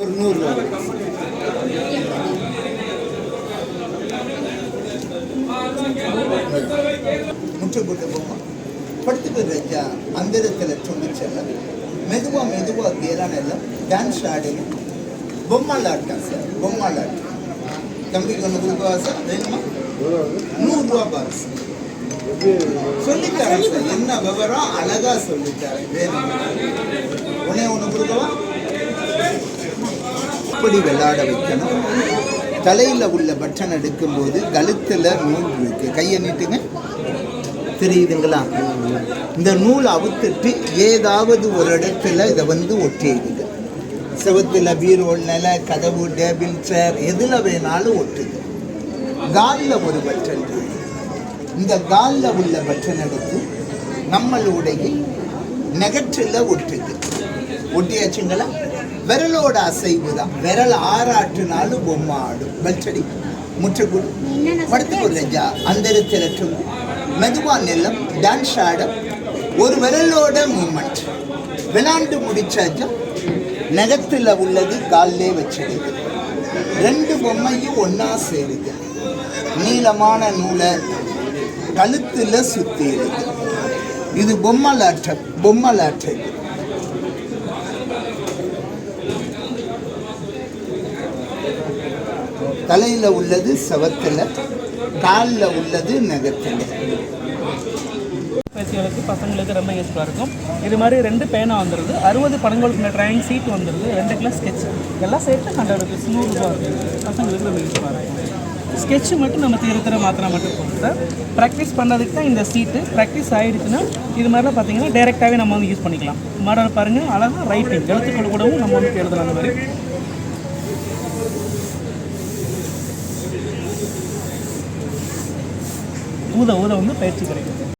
ஒரு நூறு முற்று போட்டு போவோம் படுத்துட்டு ரஜா அந்தரத்தில் துணிச்சல மெதுவாக மெதுவாக கேரான எல்லாம் டான்ஸ் ஆடுங்க. பொம்மாலாட்டம் சார். பொம்மாலாட்டம் தம்பிக்கு ஒன்று கொடுக்கவா சார்? வேணுமா? நூறுரூவா பாக்ஸ் சொல்லித்தரேன் சார். என்ன விவரம்? அழகாக சொல்லித்தரேன். வேணும்? உடனே ஒன்று கொடுக்கவா? எப்படி விளையாட வைக்கணும். தலையில் உள்ள பட்டன் எடுக்கும்போது கழுத்தில் நூல் இருக்கு. கையை நீட்டுங்க. தெரியுதுங்களா? இந்த நூல் அவுத்துட்டு ஏதாவது ஒரு இடத்துல இதை வந்து ஒட்டிடுது செவத்தில் பீரோல் நில கதவு டேபிள் சேர் எதில் வேணாலும் ஒட்டுது காலில் ஒரு பட்டன் இந்த காலில் உள்ள பட்டன் எடுத்து நம்மளுடைய நெகற்றில் ஒட்டுது ஒட்டியாச்சுங்களா? விரலோட அசைவு தான். விரல் ஆறாட்டுனாலும் பொம்மை ஆடும் வெச்சடி முற்றுக்குள் படுத்துக்கொள் ரஜா அந்தரத்தில் மெதுவா நிலம் டான்ஸ் ஆடும். ஒரு விரலோட மூமெண்ட் விளாண்டு முடிச்சாச்சா நகத்தில் உள்ளது காலிலே வச்சிடுது ரெண்டு பொம்மையும் ஒண்ணா சேருது. நீளமான நூலை கழுத்துல சுத்தி இருக்கு இது பொம்மலாட்டம் பொம்மலாட்டம் தலையில் உள்ளது செவத்தில் காலில் உள்ளது நகத்தில். பேசியவர்களுக்கு பசங்களுக்கு ரொம்ப யூஸ்ஃபுல்லாக இருக்கும். இது மாதிரி ரெண்டு பேனா வந்துடுது அறுபது படங்களுக்கு ட்ராயிங் சீட் வந்துடுது ரெண்டு கிளாஸ் ஸ்கெட்ச் எல்லாம் சேர்த்து ஹண்ட்ரட் ருபீஸ் நூறுரூவா இருக்குது பசங்களுக்கு ரொம்ப யூஸ்ஃபுல்லாக இருக்கும். ஸ்கெட்ச் மட்டும் நம்ம தீர தீர மட்டும் போதும் சார். ப்ராக்டிஸ் பண்ணுறதுக்கு தான் இந்த சீட்டு ப்ராக்டிஸ் ஆகிடுச்சுன்னா இது மாதிரிலாம் பார்த்தீங்கன்னா டேரெக்டாகவே நம்ம வந்து யூஸ் பண்ணிக்கலாம். மாடல் பாருங்கள் அழகாக ரைட்டிங் எழுத்துக்கள் கூடவும் நம்ம வந்து எழுதலாம் அந்த மாதிரி. ஊத ஊத வந்து பயிற்சி கிடைக்கும்.